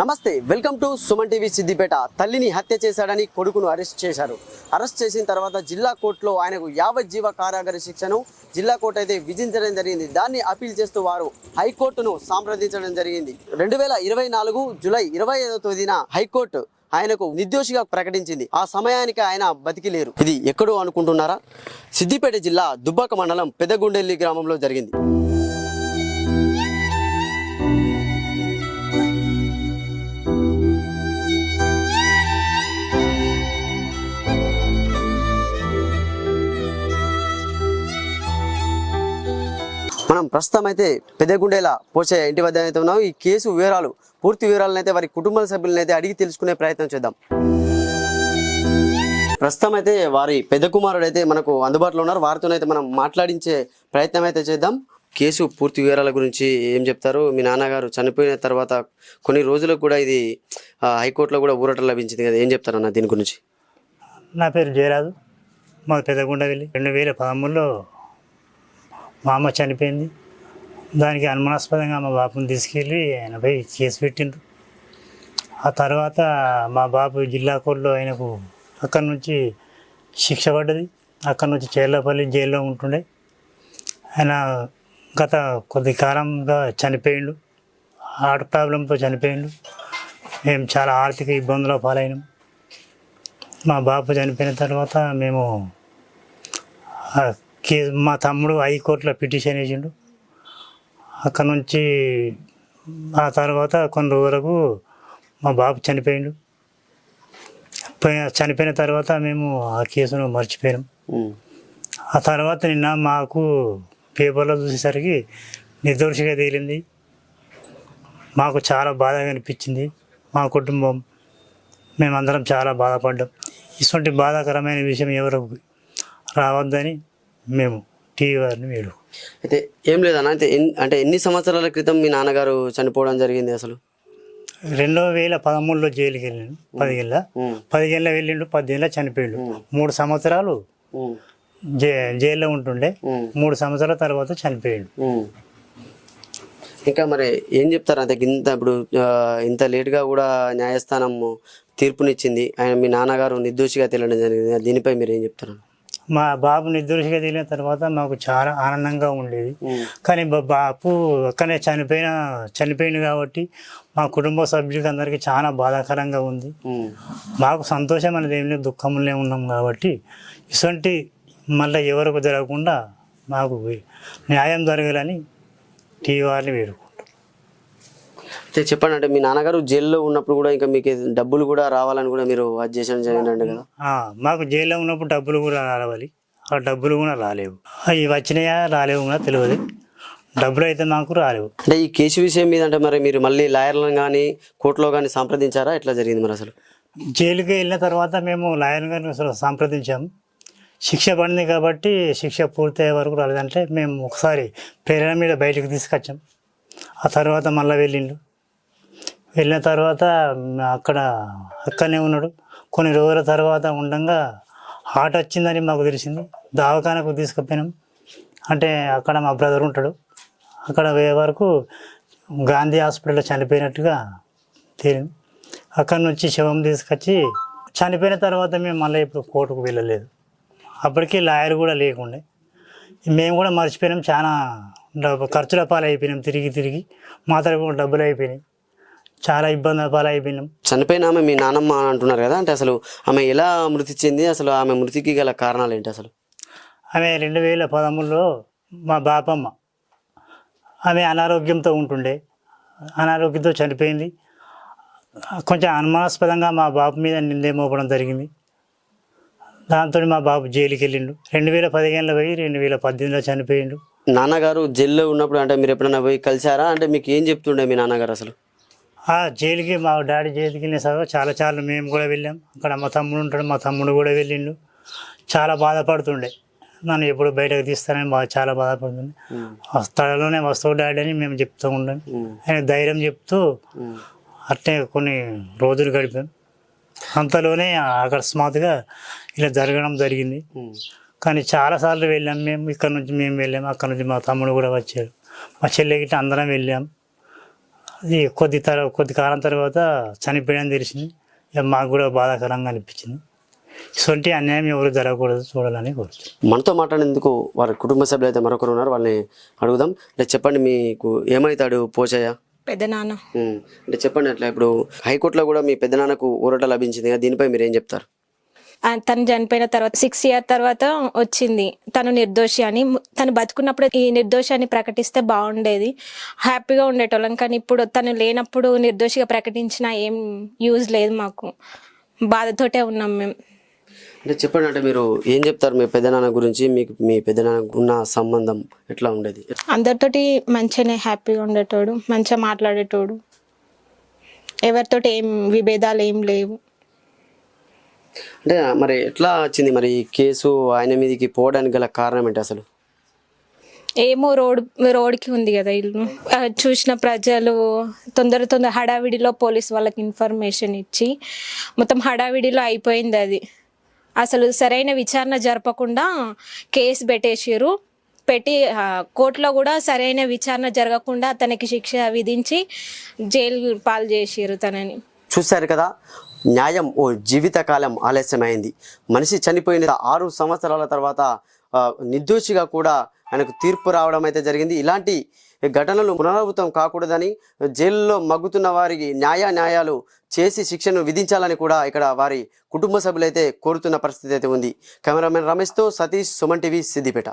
నమస్తే welcome to Suman TV Siddipet. తల్లిని హత్య చేశాడని కొడుకును అరెస్ట్ చేశారు. అరెస్ట్ చేసిన తర్వాత జిల్లా కోర్టులో ఆయనకు యావజ్జీవ కారాగార శిక్షను జిల్లా కోర్టు అయితే విధించడం జరిగింది. దాన్ని అప్పీల్ చేస్తూ వారు హైకోర్టును సంప్రదించడం జరిగింది. రెండు వేల ఇరవై నాలుగు జూలై ఇరవై ఐదో తేదీన హైకోర్టు ఆయనకు నిర్దోషిగా ప్రకటించింది. ఆ సమయానికి ఆయన బతికి లేరు ఇది ఎక్కడో అనుకుంటున్నారా? సిద్దిపేట జిల్లా దుబ్బాక మండలం పెద్దగుండెల్లి గ్రామంలో జరిగింది. ప్రస్తుతం అయితే పెద్దగుండేల పోచయ్య ఇంటి వద్ద అయితే ఉన్నాం ఈ కేసు వివరాలు పూర్తి వివరాలను అయితే వారి కుటుంబ సభ్యులను అయితే అడిగి తెలుసుకునే ప్రయత్నం చేద్దాం. ప్రస్తుతం అయితే వారి పెద్ద కుమారుడు అయితే మనకు అందుబాటులో ఉన్నారు. వారితోనైతే మనం మాట్లాడించే ప్రయత్నం అయితే చేద్దాం. కేసు పూర్తి వివరాల గురించి ఏం చెప్తారు? మీ నాన్నగారు చనిపోయిన తర్వాత కొన్ని రోజులకు కూడా ఇది హైకోర్టులో కూడా ఊరట లభించింది కదా. ఏం చెప్తారన్న దీని గురించి? నా పేరు జయరాజు. మా పెద్దగుండవెల్లి రెండు వేల పదమూడులో మా అమ్మ చనిపోయింది. దానికి అనుమానాస్పదంగా మా బాబుని తీసుకెళ్ళి ఆయనపై కేసు పెట్టిండ్రు. ఆ తర్వాత మా బాబు జిల్లా కోర్టులో ఆయనకు అక్కడి నుంచి శిక్ష పడ్డది. అక్కడి నుంచి చేర్లపల్లి జైల్లో ఉంటుండే. ఆయన గత కొద్ది కాలంగా చనిపోయిండు. హార్ట్ ప్రాబ్లంతో చనిపోయిండు. మేము చాలా ఆర్థిక ఇబ్బందుల పాలైనాం. మా బాబు చనిపోయిన తర్వాత మేము కే మా తమ్ముడు హైకోర్టులో పిటిషన్ వేసిండు. అక్కడ నుంచి ఆ తర్వాత కొన్ని రోజులకు మా బాబు చనిపోయిండు. పోయి- చనిపోయిన తర్వాత మేము ఆ కేసును మర్చిపోయినాం. ఉమ్. ఆ తర్వాత నిన్న మాకు పేపర్లో చూసేసరికి నిర్దోషిగా తేలింది. మాకు చాలా బాధగా అనిపించింది. మా కుటుంబం మేమందరం చాలా బాధపడ్డాం. ఇటువంటి బాధాకరమైన విషయం ఎవరు రావద్దని మేము టీవీ వారిని వేడు అయితే ఏం లేదన్న అయితే అంటే ఎన్ని సంవత్సరాల క్రితం మీ నాన్నగారు చనిపోవడం జరిగింది అసలు? రెండు వేల పదమూడులో జైలుకి వెళ్ళాను పదిహేళ్ళ. పదిహేళ్ళ వెళ్ళిండు పద్దెనిమిదిలో చనిపోయిండు. మూడు సంవత్సరాలు. జై జైల్లో ఉంటుండే. మూడు సంవత్సరాల తర్వాత చనిపోయిండు. ఇంకా మరి ఏం చెప్తారు? అంటే ఇంత ఇప్పుడు ఇంత లేట్గా కూడా న్యాయస్థానం తీర్పునిచ్చింది. ఆయన మీ నాన్నగారు నిర్దోషిగా తేలడం జరిగింది. దీనిపై మీరు ఏం చెప్తారు? మా బాబు నిర్దోషిగా తేలిన తర్వాత మాకు చాలా ఆనందంగా ఉండేది. కానీ బాపు అక్కనే చనిపోయిన చనిపోయింది కాబట్టి మా కుటుంబ సభ్యులకి అందరికీ చాలా బాధాకరంగా ఉంది. మాకు సంతోషం అనేది ఏం లేదు దుఃఖంలో ఉన్నాం కాబట్టి ఇటువంటి మళ్ళీ ఎవరికి జరగకుండా మాకు న్యాయం జరగాలని టీవీ వారిని వేడుకుంటాం అయితే చెప్పండి అంటే మీ నాన్నగారు జైల్లో ఉన్నప్పుడు కూడా ఇంకా మీకు డబ్బులు కూడా రావాలని కూడా మీరు అది చేసడం జరిగిందండి కదా? మాకు జైల్లో ఉన్నప్పుడు డబ్బులు కూడా రావాలి. ఆ డబ్బులు కూడా రాలేవు. అవి వచ్చినాయా రాలేవు కూడా తెలియదు. డబ్బులు అయితే మాకు రాలేవు. అంటే ఈ కేసు విషయం మీద అంటే మరి మీరు మళ్ళీ లాయర్లను కానీ కోర్టులో కానీ సంప్రదించారా? ఎట్లా జరిగింది మరి అసలు? జైలుకి వెళ్ళిన తర్వాత మేము లాయర్ గారిని అసలు సంప్రదించాము. శిక్ష పడింది కాబట్టి శిక్ష పూర్తయ్యే వరకు రాలేదంటే మేము ఒకసారి ప్రేరణ మీద బయటకు తీసుకొచ్చాం. ఆ తర్వాత మళ్ళీ వెళ్ళిండు వెళ్ళిన తర్వాత అక్కడ అక్కడనే ఉన్నాడు. కొన్ని రోజుల తర్వాత ఉండగా హార్ట్ వచ్చిందని మాకు తెలిసింది. దవాఖానకు తీసుకుపోయినాం. అంటే అక్కడ మా బ్రదర్ ఉంటాడు. అక్కడ పోయే వరకు గాంధీ హాస్పిటల్లో చనిపోయినట్టుగా తేలింది అక్కడి నుంచి శవం తీసుకొచ్చి చనిపోయిన తర్వాత మేము మళ్ళీ ఇప్పుడు కోర్టుకు వెళ్ళలేదు. అప్పటికి లాయర్ కూడా లేకుండే. మేము కూడా మర్చిపోయినాం. చాలా డబ్బు ఖర్చుల పాలు అయిపోయినాం తిరిగి తిరిగి మా తరపు డబ్బులు అయిపోయినాయి చాలా ఇబ్బందుల పాలు అయిపోయినాం చనిపోయిన ఆమె మీ నాన్నమ్మ అని అంటున్నారు కదా అంటే అసలు ఆమె ఎలా మృతి చెంది అసలు ఆమె మృతికి గల కారణాలు ఏంటి అసలు? ఆమె రెండు వేల పదమూడులో మా బాపమ్మ ఆమె అనారోగ్యంతో ఉంటుండే అనారోగ్యంతో చనిపోయింది. కొంచెం అనుమానాస్పదంగా మా బాబు మీద నిందే మోపడం జరిగింది. దాంతో మా బాబు జైలుకి వెళ్ళిండు రెండు వేల పదిహేనులో పోయి రెండు వేల పద్దెనిమిదిలో చనిపోయిండు. నాన్నగారు జైల్లో ఉన్నప్పుడు అంటే మీరు ఎప్పుడైనా పోయి కలిసారా అంటే మీకు ఏం చెప్తుండే మీ నాన్నగారు అసలు? జైలుకి మా డాడీ జైలుకి వెళ్ళిన తర్వాత చాలా చాలా మేము కూడా వెళ్ళాం. అక్కడ మా తమ్ముడు ఉంటాడు మా తమ్ముడు కూడా వెళ్ళిండు. చాలా బాధపడుతుండే. నన్ను ఎప్పుడు బయటకు తీస్తానని బాగా చాలా బాధపడుతుండే. వస్తాడులోనే వస్తావు డాడీ అని మేము చెప్తూ ఉమ్. ఆయన ధైర్యం చెప్తూ. అట్టే కొన్ని రోజులు గడిపాం. అంతలోనే అకస్మాత్తుగా ఇలా జరగడం జరిగింది. కానీ చాలాసార్లు వెళ్ళాం మేము. ఇక్కడ నుంచి మేము వెళ్ళాం. అక్కడ నుంచి మా తమ్ముడు కూడా వచ్చాడు. మా చెల్లె గిట్ట అందరం వెళ్ళాం. అది కొద్ది తర కొద్ది కాలం తర్వాత చనిపోయాడని తెలిసింది. ఇక మాకు కూడా బాధాకరంగా అనిపించింది. ఇటువంటి అన్యాయం ఎవరు జరగకూడదు చూడాలని కోరుతున్నాను మనతో మాట్లాడేందుకు వారి కుటుంబ సభ్యులు అయితే మరొకరు ఉన్నారు. వాళ్ళని అడుగుదాం. అంటే చెప్పండి మీకు ఏమవుతాడు పోచయ్య? పెద్ద నాన్న అంటే చెప్పండి అట్లా ఇప్పుడు హైకోర్టులో కూడా మీ పెద్దనాన్నకు ఊరట లభించింది. దీనిపై మీరు ఏం చెప్తారు? తను చనిపోయిన తర్వాత సిక్స్ ఇయర్ తర్వాత వచ్చింది. తను నిర్దోషి అని తను బతుకున్నప్పుడు ఈ నిర్దోషి అని ప్రకటిస్తే బాగుండేది. హ్యాపీగా ఉండేటోళ్ళం. కానీ ఇప్పుడు తను లేనప్పుడు నిర్దోషిగా ప్రకటించిన ఏం యూజ్ లేదు మాకు. బాధతోటే ఉన్నాం మేము అంటే చెప్పండి అంటే మీరు ఏం చెప్తారు మీ పెద్దనాన్న గురించి? మీకు మీ పెద్దనాన్నకు ఉన్న సంబంధం ఎట్లా ఉండేది? అందరితోటి మంచిగానే హ్యాపీగా ఉండేటోడు మంచిగా మాట్లాడేటోడు. ఎవరితోటి ఏం విభేదాలు ఏం లేవు. అంటే మరి ఎట్లా వచ్చింది? మరి ఈ కేసు ఆయన మీదకి పోవడానికి గల కారణం ఏంటి అసలు? ఏమో రోడ్ రోడ్కి ఉంది కదా ఇల్లు. చూసిన ప్రజలు తొందర తొందర హడావిడిలో పోలీస్ వాళ్ళకి ఇన్ఫర్మేషన్ ఇచ్చి మొత్తం హడావిడిలో అయిపోయింది అది. అసలు సరైన విచారణ జరపకుండా కేసు పెట్టేసారు పెట్టి కోర్టులో కూడా సరైన విచారణ జరగకుండా అతనికి శిక్ష విధించి జైలు పాలు చేసారు తనని. చూశారు కదా? న్యాయం ఓ జీవితకాలం ఆలస్యమైంది. మనిషి చనిపోయిన ఆరు సంవత్సరాల తర్వాత నిర్దోషిగా కూడా ఆయనకు తీర్పు రావడం అయితే జరిగింది. ఇలాంటి ఘటనలు పునరావృతం కాకూడదని జైల్లో మగ్గుతున్న వారికి న్యాయ న్యాయాలు చేసి శిక్షను విధించాలని కూడా ఇక్కడ వారి కుటుంబ సభ్యులైతే కోరుతున్న పరిస్థితి అయితే ఉంది. కెమెరామెన్ రమేష్తో సతీష్ సుమన్ టీవీ సిద్దిపేట.